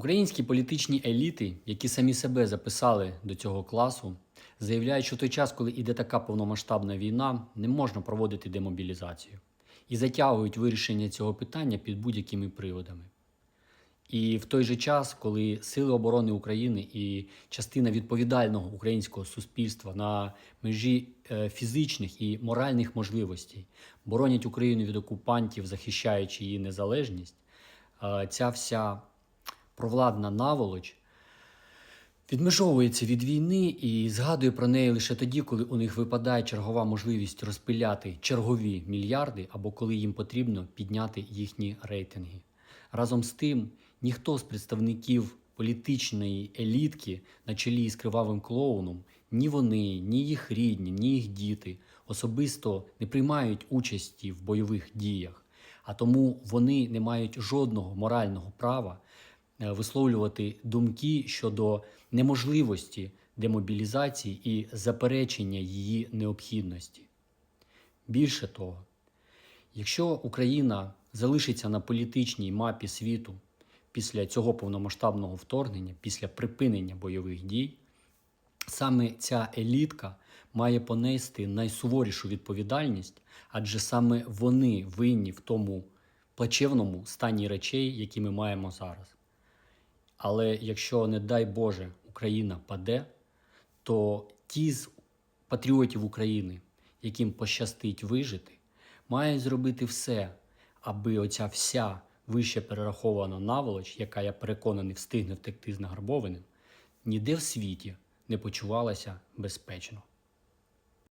Українські політичні еліти, які самі себе записали до цього класу, заявляють, що в той час, коли йде така повномасштабна війна, не можна проводити демобілізацію і затягують вирішення цього питання під будь-якими приводами. І в той же час, коли Сили оборони України і частина відповідального українського суспільства на межі е, фізичних і моральних можливостей боронять Україну від окупантів, захищаючи її незалежність, е, ця вся провладна наволоч відмежовується від війни і згадує про неї лише тоді, коли у них випадає чергова можливість розпиляти чергові мільярди або коли їм потрібно підняти їхні рейтинги. Разом з тим, ніхто з представників політичної елітки на чолі із кривавим клоуном, ні вони, ні їх рідні, ні їх діти особисто не приймають участі в бойових діях, а тому вони не мають жодного морального права висловлювати думки щодо неможливості демобілізації і заперечення її необхідності. Більше того, Якщо Україна залишиться на політичній мапі світу після цього повномасштабного вторгнення, після припинення бойових дій, саме ця елітка має понести найсуворішу відповідальність, адже саме вони винні в тому плачевному стані речей, які ми маємо зараз. Але якщо, не дай Боже, Україна паде, то ті з патріотів України, яким пощастить вижити, мають зробити все, аби оця вся вище перерахована наволоч, яка я переконаний встигне втекти з награбованим, ніде в світі не почувалася безпечно.